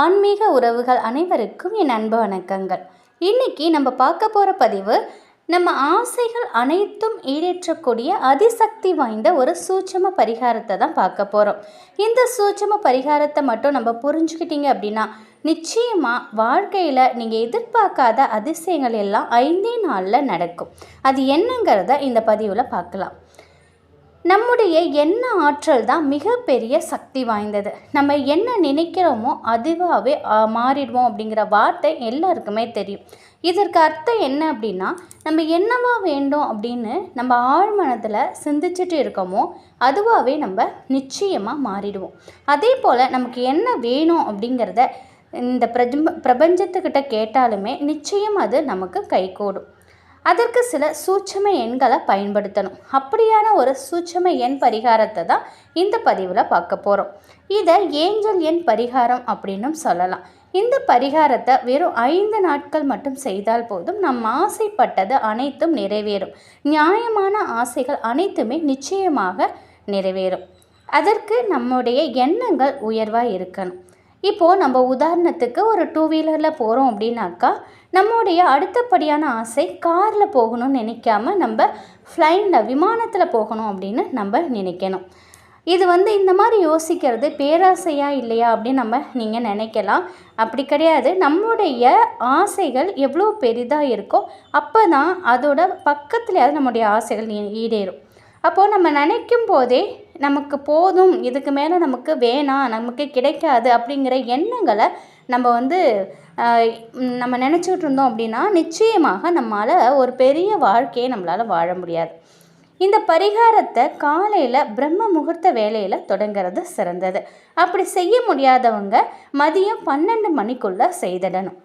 ஆன்மீக உறவுகள் அனைவருக்கும் என் அன்பு வணக்கங்கள். இன்னைக்கு நம்ம பார்க்க போகிற பதிவு நம்ம ஆசைகள் அனைத்தும் ஈடேற்றக்கூடிய அதிசக்தி வாய்ந்த ஒரு சூட்சம பரிகாரத்தை தான் பார்க்க போகிறோம் இந்த சூட்சம பரிகாரத்தை மட்டும் நம்ம புரிஞ்சுக்கிட்டீங்க அப்படின்னா நிச்சயமாக வாழ்க்கையில் நீங்கள் எதிர்பார்க்காத அதிசயங்கள் எல்லாம் ஐந்தே நாளில் நடக்கும். அது என்னங்கிறத இந்த பதிவில் பார்க்கலாம். நம்முடைய எண்ண ஆற்றல் தான் மிகப்பெரிய சக்தி வாய்ந்தது. நம்ம என்ன நினைக்கிறோமோ அதுவாகவே மாறிடுவோம் அப்படிங்கிற வார்த்தை எல்லாருக்குமே தெரியும். இதற்கு அர்த்தம் என்ன அப்படின்னா நம்ம என்னவா வேண்டும் அப்படின்னு நம்ம ஆழ்மனத்தில் சிந்திச்சுட்டு இருக்கோமோ அதுவாகவே நம்ம நிச்சயமாக மாறிடுவோம். அதே போல் நமக்கு என்ன வேணும் அப்படிங்கிறத இந்த பிரஜம்ப பிரபஞ்சத்துக்கிட்ட கேட்டாலுமே நிச்சயம் அது நமக்கு கைகூடும். அதற்கு சில சூட்சம எண்களை பயன்படுத்தணும். அப்படியான ஒரு சூட்சம எண் பரிகாரத்தை தான் இந்த பதிவில் பார்க்க போகிறோம் இதை ஏஞ்சல் எண் பரிகாரம் அப்படின்னும் சொல்லலாம். இந்த பரிகாரத்தை வெறும் ஐந்து நாட்கள் மட்டும் செய்தால் போதும் நம் ஆசைப்பட்டது அனைத்தும் நிறைவேறும். நியாயமான ஆசைகள் அனைத்துமே நிச்சயமாக நிறைவேறும். அதற்கு நம்முடைய எண்ணங்கள் உயர்வாக இருக்கணும். இப்போது நம்ம உதாரணத்துக்கு ஒரு டூ வீலரில் போகிறோம் அப்படின்னாக்கா நம்முடைய அடுத்தபடியான ஆசை காரில் போகணும்னு நினைக்காம நம்ம ஃப்ளைனில் விமானத்தில் போகணும் அப்படின்னு நம்ம நினைக்கணும். இது வந்து இந்த மாதிரி யோசிக்கிறது பேராசையா இல்லையா அப்படின்னு நம்ம நீங்கள் நினைக்கலாம். அப்படி கிடையாது. நம்முடைய ஆசைகள் எவ்வளோ பெரிதாக இருக்கோ அப்போ தான் அதோட பக்கத்துலையாவது நம்முடைய ஆசைகள் ஈடேறும். அப்போது நம்ம நினைக்கும் போதே நமக்கு போதும் இதுக்கு மேலே நமக்கு வேணாம் நமக்கு கிடைக்காது அப்படிங்கிற எண்ணங்களை நம்ம வந்து நம்ம நினச்சிக்கிட்டு இருந்தோம் அப்படின்னா நிச்சயமாக நம்மளால் ஒரு பெரிய வாழ்க்கையை நம்மளால் வாழ முடியாது. இந்த பரிகாரத்தை காலையில் பிரம்ம முகூர்த்த வேலையில் தொடங்கிறது சிறந்தது. அப்படி செய்ய முடியாதவங்க மதியம் பன்னெண்டு மணிக்குள்ளே செய்திடணும்.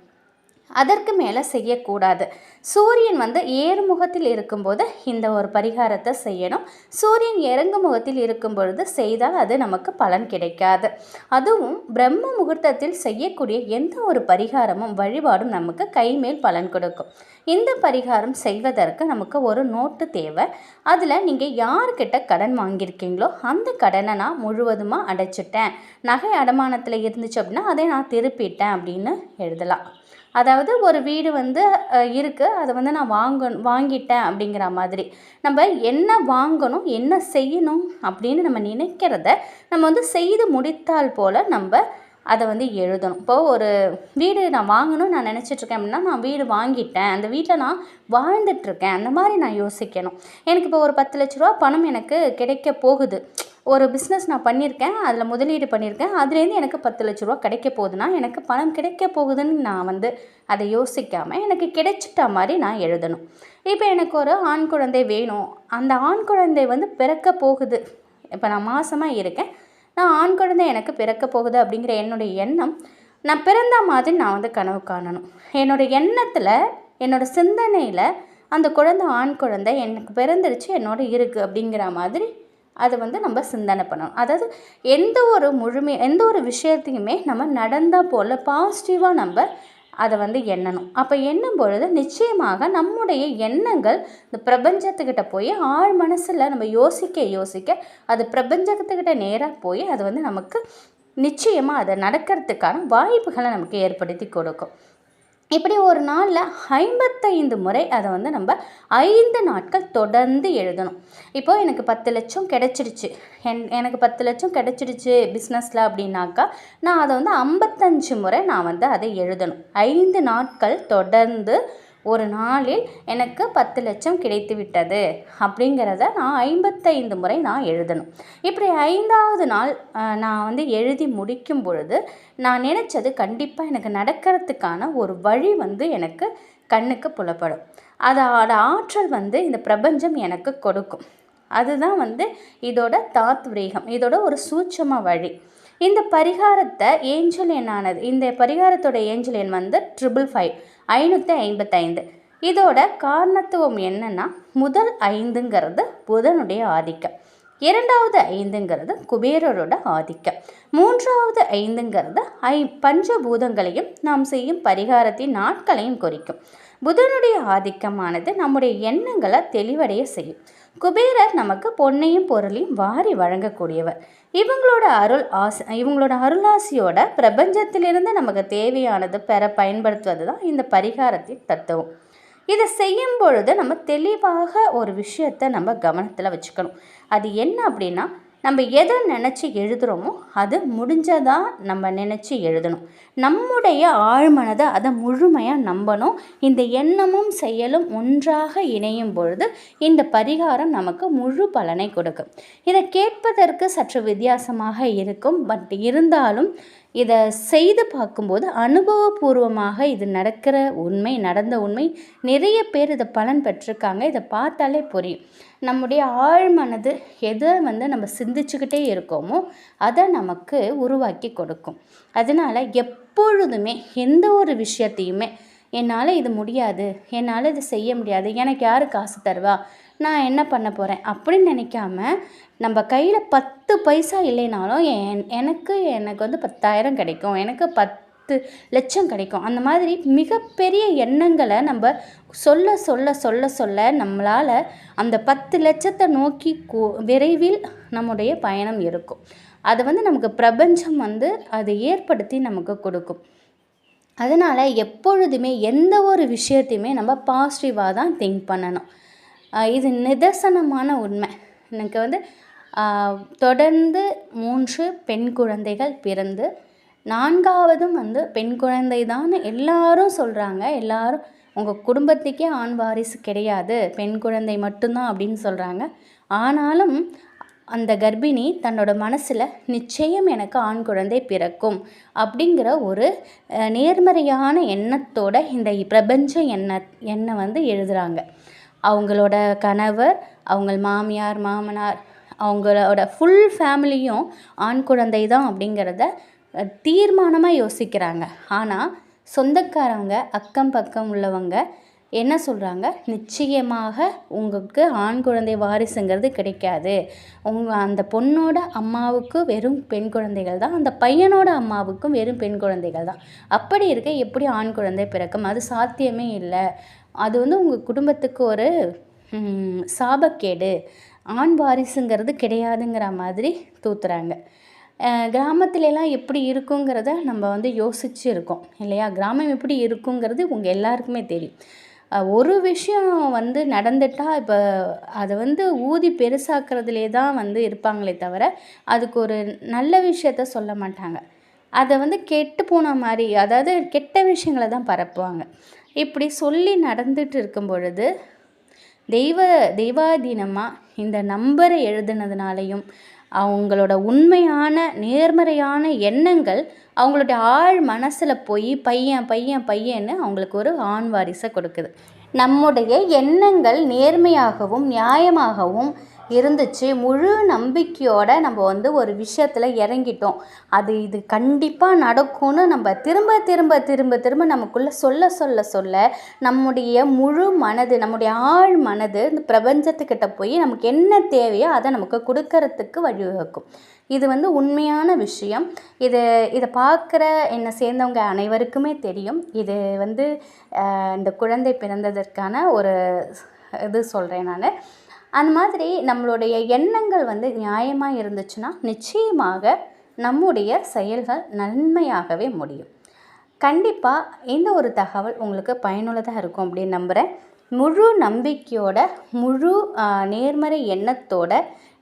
அதற்கு மேலே செய்யக்கூடாது. சூரியன் வந்து ஏறு முகத்தில் இருக்கும்போது இந்த ஒரு பரிகாரத்தை செய்யணும். சூரியன் இறங்கு முகத்தில் இருக்கும் பொழுது செய்தால் அது நமக்கு பலன் கிடைக்காது. அதுவும் பிரம்ம முகூர்த்தத்தில் செய்யக்கூடிய எந்த ஒரு பரிகாரமும் வழிபாடும் நமக்கு கைமேல் பலன் கொடுக்கும். இந்த பரிகாரம் செய்வதற்கு நமக்கு ஒரு நோட்டு தேவை. அதில் நீங்கள் யார்கிட்ட கடன் வாங்கியிருக்கீங்களோ அந்த கடனை நான் முழுவதுமாக அடைச்சிட்டேன். நகை அடமானத்தில் இருந்துச்சு அப்படின்னா அதை நான் திருப்பிட்டேன் அப்படின்னு எழுதலாம். அதாவது ஒரு வீடு வந்து இருக்குது அதை வந்து நான் வாங்கணும் வாங்கிட்டேன் அப்படிங்கிற மாதிரி. நம்ம என்ன வாங்கணும் என்ன செய்யணும் அப்படின்னு நம்ம நினைக்கிறத நம்ம வந்து செய்து முடித்தால் போல் நம்ம அதை வந்து எழுதணும். இப்போது ஒரு வீடு நான் வாங்கணும்னு நான் நினச்சிட்ருக்கேன் அப்படின்னா நான் வீடு வாங்கிட்டேன். அந்த வீட்டில் நான் வாழ்ந்துட்டுருக்கேன் அந்த மாதிரி நான் யோசிக்கணும். எனக்கு இப்போ ஒரு பத்து லட்ச ரூபா பணம் எனக்கு கிடைக்க போகுது. ஒரு பிஸ்னஸ் நான் பண்ணியிருக்கேன் அதில் முதலீடு பண்ணியிருக்கேன் அதுலேருந்து எனக்கு பத்து லட்ச ரூபா கிடைக்க போகுதுன்னா எனக்கு பணம் கிடைக்க போகுதுன்னு நான் வந்து அதை யோசிக்காமல் எனக்கு கிடைச்சிட்ட மாதிரி நான் எழுதணும். இப்போ எனக்கு ஒரு ஆண் குழந்தை வேணும். அந்த ஆண் குழந்தை வந்து பிறக்க போகுது. இப்போ நான் மாதமாக இருக்கேன். நான் ஆண் குழந்தை எனக்கு பிறக்க போகுது அப்படிங்கிற என்னுடைய எண்ணம் நான் பிறந்த மாதிரி நான் வந்து கனவு காணணும். என்னோடய எண்ணத்தில் என்னோடய சிந்தனையில் அந்த குழந்தை ஆண் குழந்தை எனக்கு பிறந்துருச்சு என்னோட இருக்குது அப்படிங்கிற மாதிரி அதை வந்து நம்ம சிந்தனை பண்ணணும். அதாவது எந்த ஒரு முழுமை எந்த ஒரு விஷயத்தையுமே நம்ம நடந்தால் போல் பாசிட்டிவாக நம்ம அதை வந்து எண்ணணும். அப்போ எண்ணும் பொழுது நிச்சயமாக நம்முடைய எண்ணங்கள் இந்த பிரபஞ்சத்துக்கிட்ட போய் ஆழ் மனசில் நம்ம யோசிக்க யோசிக்க அது பிரபஞ்சத்துக்கிட்ட நேராக போய் அது வந்து நமக்கு நிச்சயமாக அதை நடக்கிறதுக்கான வாய்ப்புகளை நமக்கு ஏற்படுத்தி கொடுக்கும். இப்படி ஒரு நாளில் ஐம்பத்தைந்து முறை அதை வந்து நம்ம ஐந்து நாட்கள் தொடர்ந்து எழுதணும். இப்போது எனக்கு பத்து லட்சம் கிடச்சிடுச்சு. என் எனக்கு பத்து லட்சம் கிடச்சிடுச்சு பிஸ்னஸில் அப்படின்னாக்கா நான் அதை வந்து ஐம்பத்தஞ்சு முறை நான் வந்து அதை எழுதணும். ஐந்து நாட்கள் தொடர்ந்து ஒரு நாளில் எனக்கு பத்து லட்சம் கிடைத்து விட்டது அப்படிங்கிறத நான் ஐம்பத்தைந்து முறை நான் எழுதணும். இப்படி ஐந்தாவது நாள் நான் வந்து எழுதி முடிக்கும் பொழுது நான் நினச்சது கண்டிப்பாக எனக்கு நடக்கிறதுக்கான ஒரு வழி வந்து எனக்கு கண்ணுக்கு புலப்படும். அதோட ஆற்றல் வந்து இந்த பிரபஞ்சம் எனக்கு கொடுக்கும். அதுதான் வந்து இதோட தாத்வரீகம் இதோட ஒரு சூட்சம வழி. இந்த பரிகாரத்தை ஏஞ்சல் எண்ணானது இந்த பரிகாரத்தோட ஏஞ்சல் எண் வந்து ட்ரிபிள் ஃபைவ். ஐநூற்றி ஐம்பத்தைந்து. இதோட காரணத்துவம் என்னன்னா முதல் ஐந்துங்கிறது புதனுடைய ஆதிக்கம். இரண்டாவது ஐந்துங்கிறது குபேரரோட ஆதிக்கம். மூன்றாவது ஐந்துங்கிறது ஐ பஞ்சபூதங்களையும் நாம் செய்யும் பரிகாரத்தின் நாட்களையும் குறிக்கும். புதனுடைய ஆதிக்கமானது நம்முடைய எண்ணங்களை தெளிவடைய செய்யும். குபேரர் நமக்கு பொன்னையும் பொருளையும் வாரி வழங்கக்கூடியவர். இவங்களோட அருள் ஆசை இவங்களோட அருளாசியோட பிரபஞ்சத்திலிருந்து நமக்கு தேவையானது பெற பயன்படுத்துவது தான் இந்த பரிகாரத்தின் தத்துவம். இதை செய்யும் பொழுது நம்ம தெளிவாக ஒரு விஷயத்தை நம்ம கவனத்தில் வச்சுக்கணும். அது என்ன அப்படின்னா நம்ம எதை நினச்சி எழுதுகிறோமோ அது முடிஞ்சதாக நம்ம நினச்சி எழுதணும். நம்முடைய ஆழ்மனதை அதை முழுமையாக நம்பணும். இந்த எண்ணமும் செயலும் ஒன்றாக இணையும் பொழுது இந்த பரிகாரம் நமக்கு முழு பலனை கொடுக்கும். இதை கேட்பதற்கு சற்று வித்தியாசமாக இருக்கும். பட் இருந்தாலும் இதை செய்து பார்க்கும்போது அனுபவபூர்வமாக இது நடக்கிற உண்மை நடந்த உண்மை. நிறைய பேர் இதை பலன் பெற்றிருக்காங்க. இதை பார்த்தாலே புரியும். நம்முடைய ஆழ்மனது எதை வந்து நம்ம சிந்திச்சுக்கிட்டே இருக்கோமோ அதை நமக்கு உருவாக்கி கொடுக்கும். அதனால் எப்பொழுதுமே எந்த ஒரு விஷயத்தையுமே என்னால் இது முடியாது. என்னால் இது செய்ய முடியாது. எனக்கு யார் காசு தருவா? நான் என்ன பண்ண போகிறேன் அப்படின்னு நினைக்காம நம்ம கையில் பத்து பைசா இல்லைனாலும் என் எனக்கு எனக்கு வந்து பத்தாயிரம் கிடைக்கும். எனக்கு பத்து லட்சம் கிடைக்கும். அந்த மாதிரி மிகப்பெரிய எண்ணங்களை நம்ம சொல்ல சொல்ல சொல்ல சொல்ல நம்மளால் அந்த பத்து லட்சத்தை நோக்கி விரைவில் நம்முடைய பயணம் இருக்கும். அது வந்து நமக்கு பிரபஞ்சம் வந்து அதை ஏற்படுத்தி நமக்கு கொடுக்கும். அதனால் எப்பொழுதுமே எந்த ஒரு விஷயத்தையுமே நம்ம பாசிட்டிவாக தான் திங்க் பண்ணணும். இது நிதர்சனமான உண்மை. எனக்கு வந்து தொடர்ந்து மூன்று பெண் குழந்தைகள் பிறந்து நான்காவதும் வந்து பெண் குழந்தை தான் எல்லாரும் சொல்கிறாங்க எல்லாரும் உங்கள் குடும்பத்துக்கே ஆண் வாரிசு கிடையாது. பெண் குழந்தை மட்டும்தான் அப்படின்னு சொல்கிறாங்க ஆனாலும் அந்த கர்ப்பிணி தன்னோட மனசில் நிச்சயம் எனக்கு ஆண் குழந்தை பிறக்கும் அப்படிங்கிற ஒரு நேர்மறையான எண்ணத்தோட இந்த பிரபஞ்ச எண்ண எண்ணை வந்து எழுதுகிறாங்க அவங்களோட கணவர் அவங்க மாமியார் மாமனார் அவங்களோட ஃபுல் ஃபேமிலியும் ஆண் குழந்தை தான் அப்படிங்கிறத தீர்மானமாக யோசிக்கிறாங்க. ஆனால் சொந்தக்காரவங்க அக்கம் பக்கம் உள்ளவங்க என்ன சொல்கிறாங்க நிச்சயமாக உங்களுக்கு ஆண் குழந்தை வாரிசுங்கிறது கிடைக்காது. உங்கள் அந்த பொண்ணோட அம்மாவுக்கு வெறும் பெண் குழந்தைகள் தான். அந்த பையனோட அம்மாவுக்கும் வெறும் பெண் குழந்தைகள் தான். அப்படி இருக்க எப்படி ஆண் குழந்தை பிறக்கும்? அது சாத்தியமே இல்லை. அது வந்து உங்கள் குடும்பத்துக்கு ஒரு சாபக்கேடு. ஆண் வாரிசுங்கிறது கிடையாதுங்கிற மாதிரி தூத்துறாங்க. கிராமத்துலலாம் எப்படி இருக்குங்கிறத நம்ம வந்து யோசிச்சு இருக்கோம். இல்லையா? கிராமம் எப்படி இருக்குங்கிறது உங்கள் எல்லாருக்குமே தெரியும். ஒரு விஷயம் வந்து நடந்துட்டால் இப்போ அதை வந்து ஊதி பெருசாக்குறதுலே தான் வந்து இருப்பாங்களே தவிர அதுக்கு ஒரு நல்ல விஷயத்த சொல்ல மாட்டாங்க. அதை வந்து கெட்டு போன மாதிரி அதாவது கெட்ட விஷயங்களை தான் பரப்புவாங்க. இப்படி சொல்லி நடந்துட்டு இருக்கும் பொழுது தெய்வ தெய்வாதீனமாக இந்த நம்பரை எழுதுனதுனாலையும் அவங்களோட உண்மையான நேர்மறையான எண்ணங்கள் அவங்களுடைய ஆழ் மனசில் போய் பையன் பையன் பையன்னு அவங்களுக்கு ஒரு ஆண் வாரிசை கொடுக்குது. நம்முடைய எண்ணங்கள் நேர்மையாகவும் நியாயமாகவும் இருந்துச்சு. முழு நம்பிக்கையோடு நம்ம வந்து ஒரு விஷயத்தில் இறங்கிட்டோம். அது இது கண்டிப்பாக நடக்கும்னு நம்ம திரும்ப திரும்ப திரும்ப திரும்ப நமக்குள்ளே சொல்ல சொல்ல சொல்ல நம்முடைய முழு மனது நம்முடைய ஆழ் மனது இந்த பிரபஞ்சத்துக்கிட்ட போய் நமக்கு என்ன தேவையோ அதை நமக்கு கொடுக்கறதுக்கு வழிவகுக்கும். இது வந்து உண்மையான விஷயம். இது இதை பார்க்குற என்னை சேர்ந்தவங்க அனைவருக்குமே தெரியும். இது வந்து இந்த குழந்தை பிறந்ததற்கான ஒரு இது சொல்கிறேன் நான். அந்த மாதிரி நம்மளுடைய எண்ணங்கள் வந்து நியாயமாக இருந்துச்சுன்னா நிச்சயமாக நம்முடைய செயல்கள் நன்மையாகவே முடியும். கண்டிப்பாக இந்த ஒரு தகவல் உங்களுக்கு பயனுள்ளதாக இருக்கும் அப்படின்னு நம்புகிறேன் முழு நம்பிக்கையோட முழு நேர்மறை எண்ணத்தோட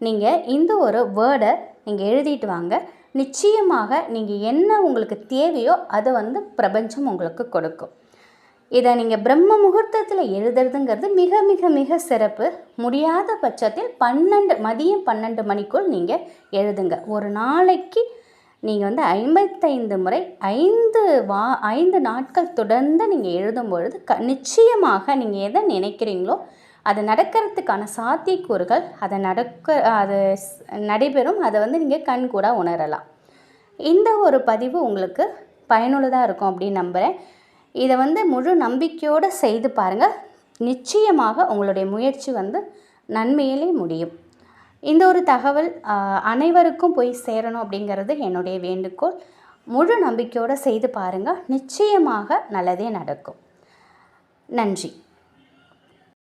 நீங்கள் இந்த ஒரு வேர்டை நீங்கள் எழுதிட்டு வாங்க. நிச்சயமாக நீங்கள் என்ன உங்களுக்கு தேவையோ அதை வந்து பிரபஞ்சம் உங்களுக்கு கொடுக்கும். இதை நீங்கள் பிரம்ம முகூர்த்தத்தில் எழுதுறதுங்கிறது மிக மிக மிக சிறப்பு. முடியாத பட்சத்தில் பன்னெண்டு மதியம் பன்னெண்டு மணிக்குள் நீங்கள் எழுதுங்க. ஒரு நாளைக்கு நீங்கள் வந்து ஐம்பத்தைந்து முறை ஐந்து வா ஐந்து நாட்கள் தொடர்ந்து நீங்கள் எழுதும் பொழுது க நிச்சயமாக நீங்கள் எதை நினைக்கிறீங்களோ அது நடக்கிறதுக்கான சாத்தியக்கூறுகள் அதை நடக்க அது நடைபெறும். அதை வந்து நீங்கள் கண் கூட உணரலாம். இந்த ஒரு பதிவு உங்களுக்கு பயனுள்ளதாக இருக்கும் அப்படின்னு நம்புகிறேன் இதை வந்து முழு நம்பிக்கையோடு செய்து பாருங்கள் நிச்சயமாக உங்களுடைய முயற்சி வந்து நன்மையிலே முடியும். இந்த ஒரு தகவல் அனைவருக்கும் போய் சேரணும் அப்படிங்கிறது என்னுடைய வேண்டுகோள். முழு நம்பிக்கையோடு செய்து பாருங்கள் நிச்சயமாக நல்லதே நடக்கும். நன்றி.